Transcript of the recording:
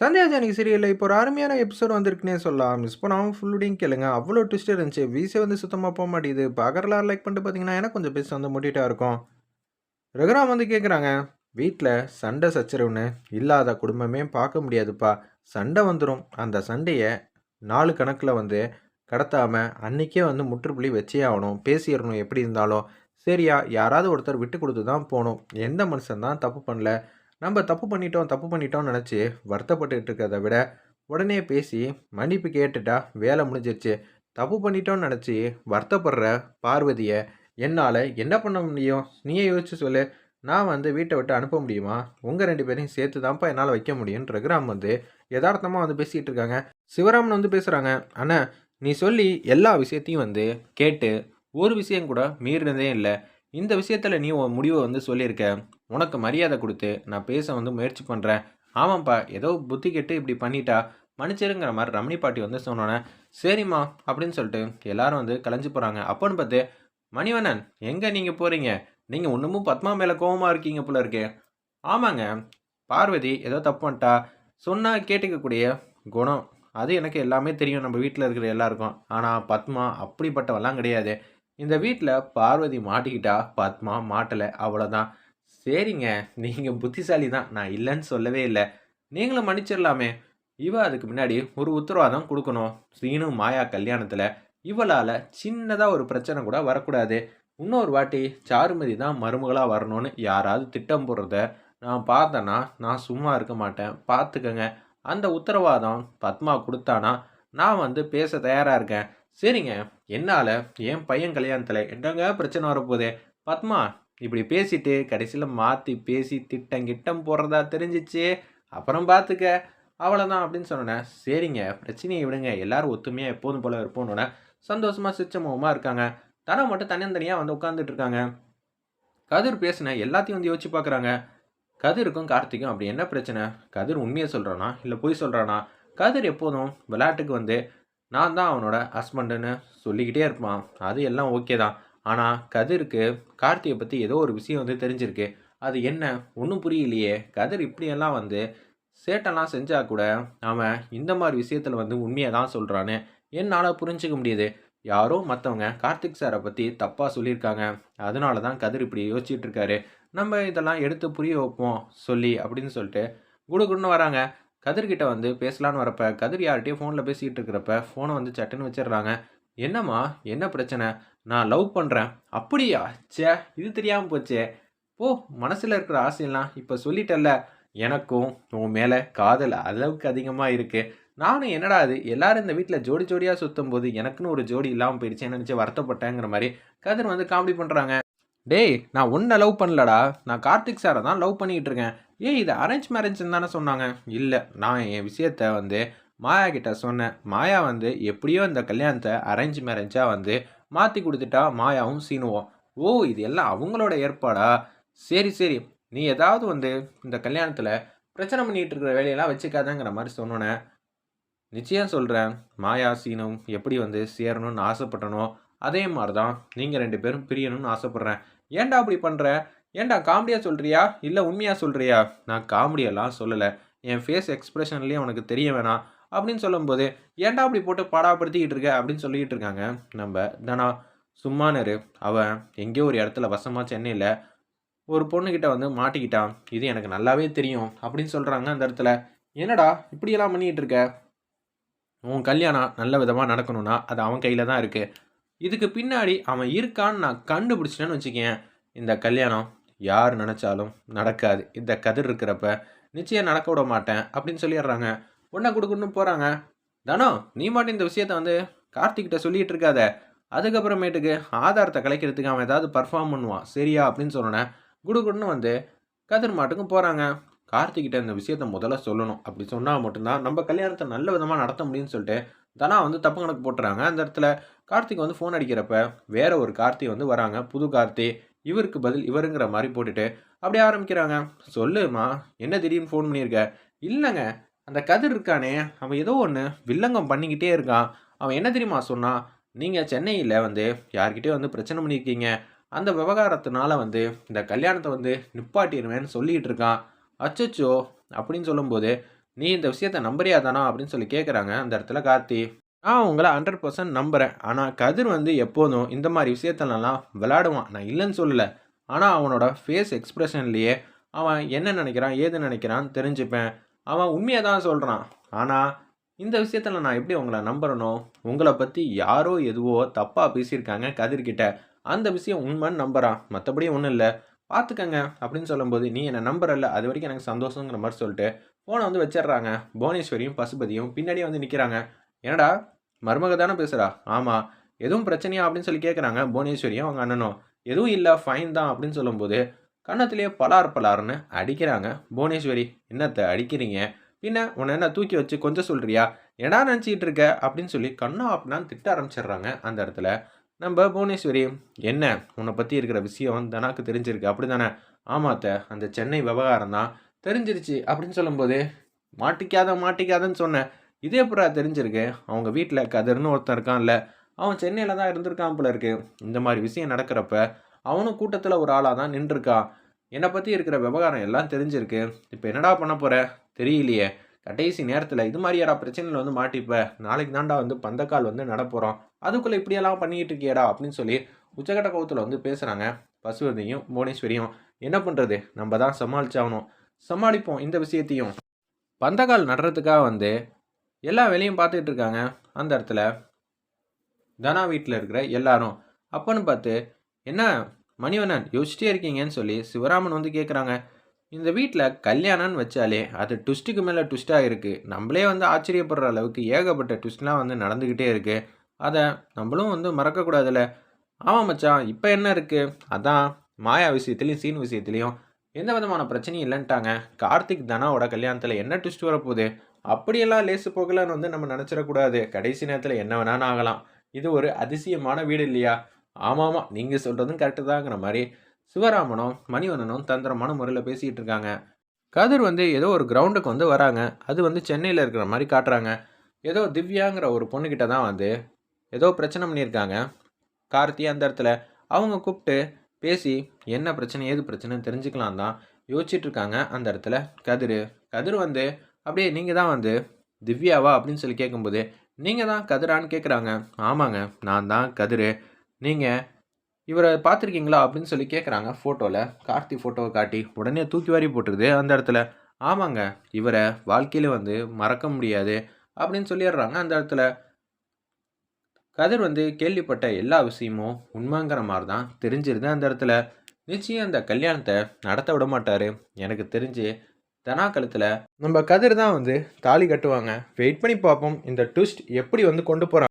சந்தியா ஜானகி சீரியலில் இப்போ ஒரு அருமையான எபிசோட் வந்திருக்குன்னே சொல்லலாம். மிஸ் பண்ணாமல் ஃபுல்லுடையும் கேளுங்க. அவ்வளோ ட்விஸ்ட் இருந்துச்சு. வீசே வந்து சுத்தமாக போக மாட்டேங்குது. பகர்லார் லைக் பண்ணிட்டு பார்த்தீங்கன்னா எனக்கு கொஞ்சம் பேச வந்து முட்டிட்டா இருக்கும். ரகுராம் வந்து கேட்குறாங்க வீட்டில் சண்டை சச்சரவுன்னு இல்லாத குடும்பமே பார்க்க முடியாதுப்பா. சண்டை வந்துடும் அந்த சண்டையை நாலு கணக்கில் வந்து கடத்தாமல் அன்றைக்கே வந்து முற்றுப்புள்ளி வச்சே ஆகணும். பேசிடணும். எப்படி இருந்தாலும். சரியா யாராவது ஒருத்தர் விட்டு கொடுத்து தான் போகணும். எந்த மனுஷன் தான் தப்பு பண்ணல. நம்ம தப்பு பண்ணிட்டோம் தப்பு பண்ணிட்டோம்னு நினச்சி வருத்தப்பட்டுக்கிட்டு இருக்கிறத விட உடனே பேசி மன்னிப்பு கேட்டுட்டா வேலை முடிஞ்சிருச்சு. தப்பு பண்ணிட்டோம்னு நினச்சி வருத்தப்படுற பார்வதியை என்னால் என்ன பண்ண முடியும்? நீயே யோசிச்சு சொல்லு. நான் வந்து வீட்டை விட்டு அனுப்ப முடியுமா? உங்கள் ரெண்டு பேரையும் சேர்த்து தான்ப்பா என்னால் வைக்க முடியும்னு ரகுராம் வந்து யதார்த்தமாக வந்து பேசிகிட்டு இருக்காங்க. சிவராமன் வந்து பேசுகிறாங்க அண்ணா நீ சொல்லி எல்லா விஷயத்தையும் வந்து கேட்டு ஒரு விஷயம் கூட மீறினதே இல்லை. இந்த விஷயத்தில் நீ உன் முடிவை வந்து சொல்லியிருக்க. உனக்கு மரியாதை கொடுத்து நான் பேச வந்து முயற்சி பண்ணுறேன் ஆமாம்ப்பா ஏதோ புத்தி கெட்டு இப்படி பண்ணிட்டா. மன்னிச்சிருங்கிற மாதிரி ரமணி பாட்டி வந்து சொன்னோன்னே சரிம்மா அப்படின்னு சொல்லிட்டு எல்லாரும் வந்து கலைஞ்சு போகிறாங்க அப்போன்னு பார்த்து மணிவண்ணன் எங்கே நீங்கள் போகிறீங்க நீங்கள் ஒன்றுமும் பத்மா மேலே கோவமாக இருக்கீங்க போல இருக்கே. ஆமாங்க பார்வதி ஏதோ தப்பு பண்ணிட்டா. சொன்னால் கேட்டுக்கக்கூடிய குணம் அது எனக்கு எல்லாமே தெரியும். நம்ம வீட்டில் இருக்கிற எல்லாருக்கும். ஆனால் பத்மா அப்படிப்பட்டவெல்லாம் கிடையாது. இந்த வீட்டில் பார்வதி மாட்டிக்கிட்டா பத்மா மாட்டலை அவ்வளோதான் சரிங்க நீங்கள் புத்திசாலி தான் நான் இல்லைன்னு சொல்லவே இல்லை. நீங்களும் மன்னிச்சிடலாமே. இவ அதுக்கு முன்னாடி ஒரு உத்தரவாதம் கொடுக்கணும். ஸ்ரீனு மாயா கல்யாணத்தில் இவளால் சின்னதாக ஒரு பிரச்சனை கூட வரக்கூடாது. இன்னொரு வாட்டி சாருமதி தான் மருமகளாக வரணும்னு யாராவது திட்டம் போடுறத நான் பார்த்தேன்னா நான் சும்மா இருக்க மாட்டேன். பார்த்துக்கங்க. அந்த உத்தரவாதம் பத்மா கொடுத்தானா நான் வந்து பேச தயாராக இருக்கேன். சரிங்க. என்னால் என் பையன் கல்யாணத்தில் என்னங்க பிரச்சனை வரப்போகுது? பத்மா இப்படி பேசிட்டு கடைசியில் மாற்றி பேசி திட்டம் கிட்டம் போடுறதா தெரிஞ்சிச்சு. அப்புறம் பார்த்துக்க அவ்வளோதான் அப்படின்னு சொன்னேன் சரிங்க பிரச்சனையை விடுங்க. எல்லாரும் ஒத்துமையாக எப்போதும் போல இருப்போன்னு சந்தோஷமாக சிச்சமுகமாக இருக்காங்க. தனம் மட்டும் தனியாக வந்து உட்காந்துட்டு இருக்காங்க. கதிர் பேசின எல்லாத்தையும் வந்து யோசிச்சு பார்க்குறாங்க கதிருக்கும் கார்த்திக்கும் அப்படி என்ன பிரச்சனை? கதிர் உண்மையை சொல்கிறானா இல்லை பொய் சொல்கிறானா கதிர் எப்போதும் விளையாட்டுக்கு வந்து நான் தான் அவனோட ஹஸ்பண்டுன்னு சொல்லிக்கிட்டே இருப்பான். அது எல்லாம் ஓகே தான். ஆனால் கதிருக்கு கார்த்தியை பற்றி ஏதோ ஒரு விஷயம் வந்து தெரிஞ்சிருக்கு. அது என்ன? ஒன்றும் புரியலையே. கதிர் இப்படியெல்லாம் வந்து சேட்டெல்லாம் செஞ்சால் கூட அவன் இந்த மாதிரி விஷயத்தில் வந்து உண்மையை தான் சொல்கிறான்னு என்னால் புரிஞ்சிக்க முடியுது. யாரோ மற்றவங்க கார்த்திக் சாரை பற்றி தப்பாக சொல்லியிருக்காங்க. அதனால தான் கதிர் இப்படி யோசிச்சுட்டு இருக்காரு. நம்ம இதெல்லாம் எடுத்து புரிய வைப்போம் சொல்லி அப்படின்னு சொல்லிட்டு குடுகுடுன்னு வராங்க. கதிர்கிட்ட வந்து பேசலான்னு வரப்ப கதிர் யார்கிட்டயோ ஃபோனில் பேசிகிட்டு இருக்கிறப்ப ஃபோனை வந்து சட்டுன்னு வச்சிடுறாங்க. என்னம்மா? என்ன பிரச்சனை? நான் லவ் பண்ணுறேன் அப்படியா? சே இது தெரியாமல் போச்சே. போ மனசில் இருக்கிற ஆசையெல்லாம் இப்போ சொல்லிட்டல்ல. எனக்கும் உன் மேலே காதல் அளவுக்கு அதிகமாக இருக்குது நானும் என்னடா அது எல்லாரும் இந்த வீட்டில் ஜோடி ஜோடியாக சுற்றும் போது எனக்குன்னு ஒரு ஜோடி இல்லாமல் போயிடுச்சு நினச்சி வருத்தப்பட்டேங்கிற மாதிரி கதிர் வந்து காமெடி பண்ணுறாங்க டேய் நான் உன்னை லவ் பண்ணலடா. நான் கார்த்திக் சாரை தான் லவ் பண்ணிக்கிட்டு இருக்கேன். ஏய் இது அரேஞ்ச் மேரேஜ்னு தானே சொன்னாங்க. இல்லை நான் என் விஷயத்த வந்து மாயா கிட்ட சொன்னேன் மாயா வந்து எப்படியோ இந்த கல்யாணத்தை அரேஞ்ச் மேரேஜாக வந்து மாற்றி கொடுத்துட்டா மாயாவும் சீனுவோம். ஓ இது எல்லாம் அவங்களோட ஏற்பாடா? சரி சரி நீ ஏதாவது வந்து இந்த கல்யாணத்தில் பிரச்சனை பண்ணிகிட்டு இருக்கிற வேலையெல்லாம் வச்சுக்காதங்கிற மாதிரி சொன்னோன்னே நிச்சயம் சொல்கிறேன் மாயா சீனும் எப்படி வந்து சேரணும்னு ஆசைப்பட்டனோ அதே மாதிரி தான் நீங்கள் ரெண்டு பேரும் பிரியணும்னு ஆசைப்பட்றேன். ஏன்டா அப்படி பண்ணுற ஏன்டா காமெடியாக சொல்கிறியா இல்லை உண்மையாக சொல்கிறியா நான் காமெடியெல்லாம் சொல்லலை. என் ஃபேஸ் எக்ஸ்ப்ரெஷன்லேயும் உனக்கு தெரிய வேணாம். அப்படின்னு சொல்லும்போது ஏன்டா அப்படி போட்டு பாடாப்படுத்திக்கிட்டு இருக்க? அப்படின்னு சொல்லிக்கிட்டு இருக்காங்க. நம்ம தனா சும்மானரு அவன் எங்கேயோ ஒரு இடத்துல வசமாக சென்னையில் ஒரு பொண்ணுக்கிட்ட வந்து மாட்டிக்கிட்டான் இது எனக்கு நல்லாவே தெரியும் அப்படின்னு சொல்கிறாங்க அந்த இடத்துல. என்னடா இப்படியெல்லாம் பண்ணிக்கிட்டு இருக்க? உன் கல்யாணம் நல்ல விதமாக நடக்கணும்னா அது அவன் கையில் தான் இருக்குது இதுக்கு பின்னாடி அவன் இருக்கான்னு நான் கண்டுபிடிச்சிட்டேன்னு வச்சுக்கேன் இந்த கல்யாணம் யார் நினச்சாலும் நடக்காது. இந்த கதிர் இருக்கிறப்ப நிச்சயம் நடக்க விட மாட்டேன் அப்படின்னு சொல்லிடுறாங்க. ஒன்றா கொடுக்கணும்னு போகிறாங்க தனோ நீ மட்டும் இந்த விஷயத்த வந்து கார்த்திக்கிட்ட சொல்லிகிட்டு இருக்காத. அதுக்கப்புறமேட்டுக்கு ஆதாரத்தை கலைக்கிறதுக்கு அவன் ஏதாவது பர்ஃபார்ம் பண்ணுவான். சரியா அப்படின்னு சொன்னேன் குடுகுடுன்னு வந்து கதிர் மாட்டுக்கும் போகிறாங்க கார்த்திகிட்ட இந்த விஷயத்த முதல்ல சொல்லணும். அப்படி சொன்னால் மட்டும்தான் நம்ம கல்யாணத்தை நல்ல விதமாக நடத்த முடியும்னு சொல்லிட்டு தனா வந்து தப்பு கணக்கு போட்டுறாங்க. அந்த இடத்துல கார்த்திக் வந்து ஃபோன் அடிக்கிறப்ப வேற ஒரு கார்த்தி வந்து வராங்க. புது கார்த்தி இவருக்கு பதில் இவருங்கிற மாதிரி போட்டுட்டு அப்படியே ஆரம்பிக்கிறாங்க. சொல்லுமா என்ன திடீர்னு ஃபோன் பண்ணியிருக்க? இல்லைங்க. அந்த கதிர் இருக்கானே அவன் ஏதோ ஒன்று வில்லங்கம் பண்ணிக்கிட்டே இருக்கான். அவன் என்ன தெரியுமா சொன்னான் நீங்கள் சென்னையில் வந்து யார்கிட்டயோ வந்து பிரச்சனை பண்ணியிருக்கீங்க அந்த விவகாரத்தினால வந்து இந்த கல்யாணத்தை வந்து நிப்பாட்டிடுவேன்னு சொல்லிக்கிட்டு இருக்கான். அச்சச்சோ அப்படின்னு சொல்லும்போது நீ இந்த விஷயத்த நம்புறியா தானா? அப்படின்னு சொல்லி கேட்குறாங்க அந்த இடத்துல கார்த்தி. நான் உங்களை ஹண்ட்ரட் பர்சன்ட் நம்புகிறேன் ஆனால் கதிர் வந்து எப்போதும் இந்த மாதிரி விஷயத்துலலாம் விளாடுவான் நான் இல்லைன்னு சொல்லலை. ஆனால் அவனோட ஃபேஸ் எக்ஸ்ப்ரெஷன்லேயே அவன் என்ன நினைக்கிறான் ஏது நினைக்கிறான்னு தெரிஞ்சுப்பேன். அவன் உண்மையை தான் சொல்கிறான் ஆனால் இந்த விஷயத்தில் நான் எப்படி உங்களை நம்புறனோ உங்களை பற்றி யாரோ எதுவோ தப்பாக பேசியிருக்காங்க கதிர்கிட்ட. அந்த விஷயம் உண்மைன்னு நம்புறான். மற்றபடி ஒன்றும் இல்லை. பார்த்துக்கங்க அப்படின்னு சொல்லும்போது நீ என்னை நம்புறல அது வரைக்கும் எனக்கு சந்தோஷங்கிற மாதிரி சொல்லிட்டு ஃபோனை வந்து வச்சிடுறாங்க. புவனேஸ்வரியும் பசுபதியும் பின்னாடியே வந்து நிற்கிறாங்க என்னடா மருமக தானே பேசுகிறா ஆமாம் எதுவும் பிரச்சனையா? அப்படின்னு சொல்லி கேட்குறாங்க புவனேஸ்வரியும் அவங்க அண்ணனும். எதுவும் இல்லை. ஃபைன் தான். அப்படின்னு சொல்லும்போது கன்னத்திலேயே பலார் பலார்னு அடிக்கிறாங்க. புவனேஸ்வரி என்னத்தை அடிக்கிறீங்க? பின்ன உன்னை என்ன தூக்கி வச்சு கொஞ்சம் சொல்றியா? என்ன நினச்சிக்கிட்டு இருக்க? அப்படின்னு சொல்லி கண்ணா அப்படின்னான்னு திட்ட ஆரம்பிச்சிடுறாங்க அந்த இடத்துல. நம்ம புவனேஸ்வரி என்ன உன்னை பற்றி இருக்கிற விஷயம் தனாக்கு தெரிஞ்சிருக்கு. அப்படி தானே ஆமாத்த அந்த சென்னை விவகாரம் தான். தெரிஞ்சிருச்சு. அப்படின்னு சொல்லும்போது மாட்டிக்காத மாட்டிக்காதன்னு சொன்னேன் இதே புறா தெரிஞ்சிருக்கு. அவங்க வீட்டில் கதிர்னு ஒருத்தன் இருக்கான்ல. அவன் சென்னையில் தான் இருந்திருக்கான் போல இருக்கு. இந்த மாதிரி விஷயம் நடக்கிறப்ப அவனும் கூட்டத்தில் ஒரு ஆளாக தான் நின்றுருக்கான் என்னை பற்றி இருக்கிற விவகாரம் எல்லாம் தெரிஞ்சிருக்கு. இப்போ என்னடா பண்ண போகிற தெரியலையே. கடைசி நேரத்தில் இது மாதிரியாடா பிரச்சனையில் வந்து மாட்டிப்ப. நாளைக்கு தாண்டா வந்து பந்தக்கால் வந்து நடப்போகிறோம் அதுக்குள்ளே இப்படியெல்லாம் பண்ணிக்கிட்டு இருக்கியடா அப்படின்னு சொல்லி உச்சகட்ட கோபத்தில் வந்து பேசுகிறாங்க பசுவதியும் புவனேஸ்வரியும். என்ன பண்ணுறது நம்ம தான் சமாளிச்சாகணும். சமாளிப்போம் இந்த விஷயத்தையும். பந்தக்கால் நடுறதுக்காக வந்து எல்லா வேலையும் பார்த்துக்கிட்டு இருக்காங்க. அந்த இடத்துல தனா வீட்டில் இருக்கிற எல்லாரும். அப்பன்னு பார்த்து என்ன? மணிவண்ணன் யோசிச்சிட்டே இருக்கீங்கன்னு சொல்லி சிவராமன் வந்து கேட்குறாங்க இந்த வீட்டில் கல்யாணம்னு வச்சாலே அது ட்விஸ்ட்டுக்கு மேலே ட்விஸ்ட்டாக இருக்குது நம்மளே வந்து ஆச்சரியப்படுற அளவுக்கு ஏகப்பட்ட ட்விஸ்ட்லாம் வந்து நடந்துக்கிட்டே இருக்குது அதை நம்மளும் வந்து மறக்கக்கூடாதுல்ல. ஆமாம் மச்சான் இப்போ என்ன இருக்குது அதான் மாயா விஷயத்துலையும் சீன் விஷயத்துலையும் எந்த விதமான பிரச்சனையும் இல்லைன்ட்டாங்க. கார்த்திக் தனாவோட கல்யாணத்தில் என்ன ட்விஸ்ட் வரப்போகுது? அப்படியெல்லாம் லேசு போகலான்னு வந்து நம்ம நினச்சிடக்கூடாது. கடைசி நேரத்தில் என்ன வேணாலும் ஆகலாம். இது ஒரு அதிசயமான வீடு இல்லையா? ஆமாம் ஆமாம் நீங்கள் சொல்கிறதும் கரெக்டு தாங்கிற மாதிரி சிவராமனும் மணிவண்ணனும் தந்திரமான முறையில் பேசிகிட்டு இருக்காங்க. கதிர் வந்து ஏதோ ஒரு கிரவுண்டுக்கு வந்து வராங்க. அது வந்து சென்னையில் இருக்கிற மாதிரி காட்டுறாங்க. ஏதோ திவ்யாங்கிற ஒரு பொண்ணுக்கிட்ட தான் வந்து ஏதோ பிரச்சனை பண்ணியிருக்காங்க. கார்த்தி அந்த இடத்துல அவங்க கூப்பிட்டு பேசி என்ன பிரச்சனை ஏது பிரச்சனைன்னு தெரிஞ்சுக்கலாம் தான் யோசிச்சுட்டு இருக்காங்க அந்த இடத்துல கதிர். கதிர் வந்து அப்படியே நீங்கள் தான் வந்து திவ்யாவா? அப்படின்னு சொல்லி கேட்கும்போது நீங்கள் தான் கதிரான்னு கேட்குறாங்க ஆமாங்க நான் தான் கதிர். நீங்கள் இவரை பார்த்துருக்கீங்களா? அப்படின்னு சொல்லி கேட்குறாங்க ஃபோட்டோவில் கார்த்தி ஃபோட்டோவை காட்டி உடனே தூக்கி வாரி போட்டுருது அந்த இடத்துல. ஆமாங்க இவரை வாழ்க்கையில் வந்து மறக்க முடியாது அப்படின்னு சொல்லிடுறாங்க அந்த இடத்துல. கதிர் வந்து கேள்விப்பட்ட எல்லா விஷயமும் உண்மைங்கிற மாதிரி தான் தெரிஞ்சிருது அந்த இடத்துல. நிச்சயம் அந்த கல்யாணத்தை நடத்த விட மாட்டார். எனக்கு தெரிஞ்சு தனா கழுத்தில் நம்ம கதிர் தான் வந்து தாலி கட்டுவாங்க. வெயிட் பண்ணி பார்ப்போம். இந்த ட்விஸ்ட் எப்படி வந்து கொண்டு போகிறாங்க